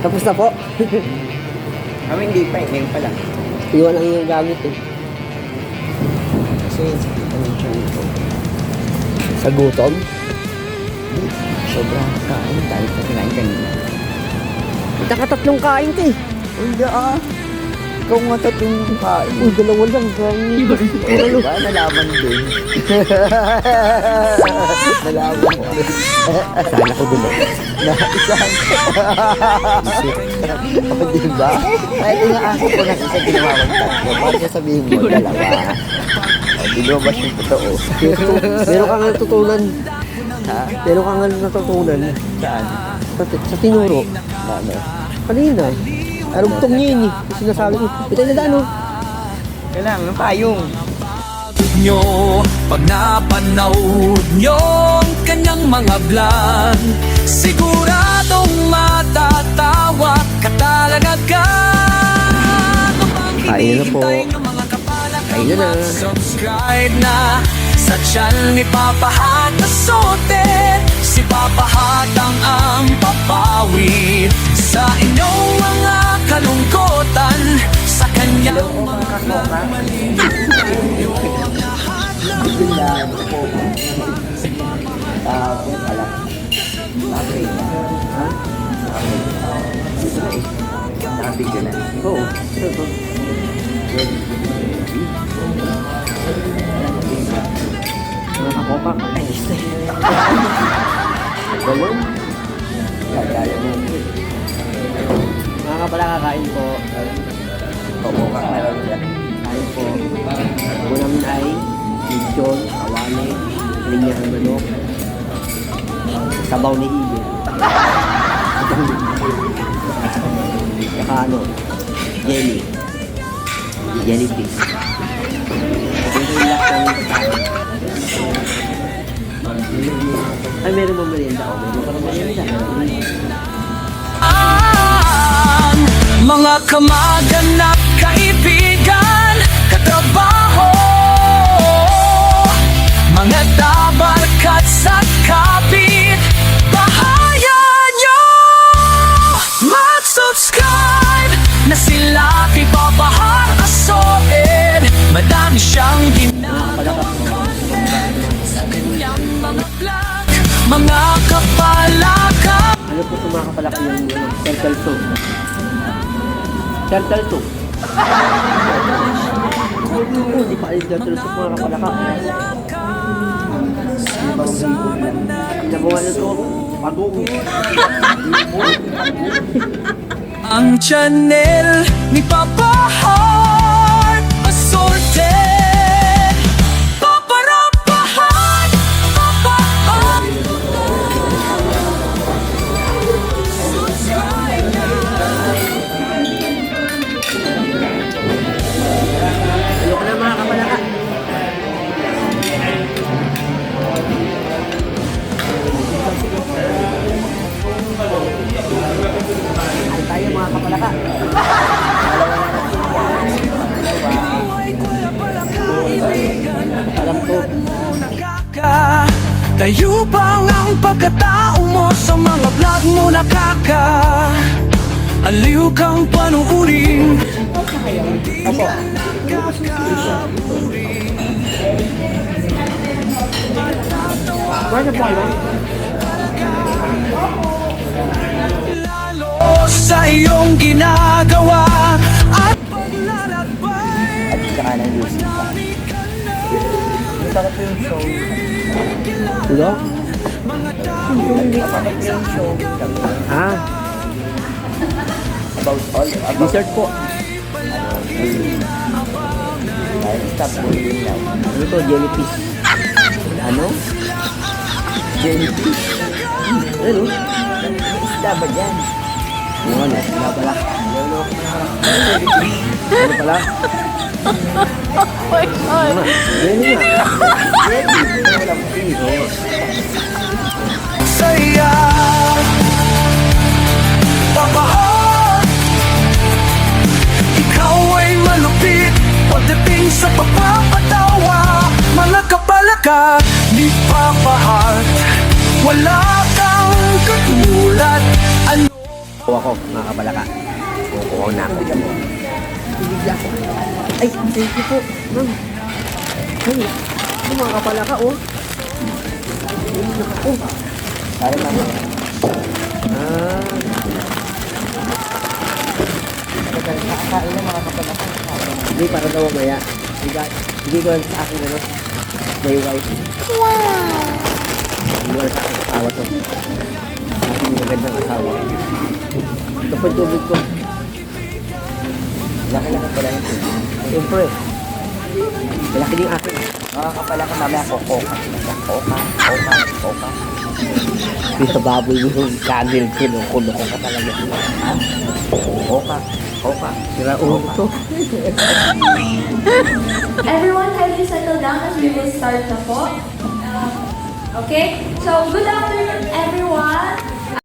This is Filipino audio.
Tapos na po. Kami hindi pa, eh, ngayon pa lang. Iwan lang yung gamit eh. Kasi ano siya ito. Sa gutom. Sobrang kain dahil sa kinain kanina. Kita ka tatlong kain ka eh. Hindi ah. Ikaw nga tatlong kain. Uy, dalawa lang. Gani. Diba? Nalaman din. Nalaman ko. Sana ko dulo. Na isang. O, diba? Kahit inaasa ko na isa ginawa ko. Bakit niya sabihin mo dalawa? O, di ba ba yung totoo? Meron ka nga natutunan. Ha? Meron ka nga natutunan. Saan? Sa, sa tinuro. Ano? Kanina. Arugtong niya yun eh. Yung Sinasabi ko. Ito na daan oh. Kailangan ng payong. nyo Pag napanood nyo ang kanyang mga vlog Siguradong matatawa ka talaga Kain na po. Kain na na. Subscribe na sa channel ni Papa Hat na sote Si Papa Hat ang ang papawi Sa inyong mga kalungkotan Sa po. Tapos pala. Okay. Ha? Okay. Nakabigyo na. Oo. Lechon, kawali, linya ng manok, sabaw ni Igel. Saka ano, jelly. Ito last namin kakain. Ay, meron ba merienda? O, meron pa merienda. mga kamag-anak, turtle soup? Turtle soup. Oo, di pa alis turtle soup mga kapalaka. Nabuha na ito. Patong. Ang channel ni Papa Heart Tayo bang ang pagkatao mo sa mga vlog mo nakaka. Aliw kang panuurin Opo. Wala po ano? Lalo sa iyong ginagawa At paglalakbay. At saka ng Masarap yung show. Masarap yung show. Ah, About all. About dessert po. Dahil stop bullying now. Ano to? Jellyfish. Ano? Jellyfish. Ano? Isda ba dyan? Yung ano? Wala pala. Ano? Ano pala? Ano? Yan nga. Jelly. Walang fish. saya Papahal Ikaw ay malupit Pagdating sa pagpapatawa Mga kapalaka Di papahal Wala kang katulad Ano Kuha ko, mga kapalaka. Kukuha na ako. Bibigla ko. Ay, thank you po. Ma'am. Ay, ito mga kapalaka, oh. Ay, naku. Para lang. Ah, Kakain ng mga kapatid. hindi para daw. Sige, sige ko lang sa akin, ano. My wife. Wow! Hindi ko lang sa akin asawa to. Aking magandang asawa. Ito po yung tubig ko. Laki-laki pala ng tubig. Siyempre. Malaki din akin. Mga kapala ka mamaya kokoka. Koka, koka, koka. Yung sa baboy yung candle ko, kulo ko ka talaga. Ha? Koka, koka. Sira ulo to. Everyone, kindly settle down as we will start na po. Okay? So, good afternoon, everyone.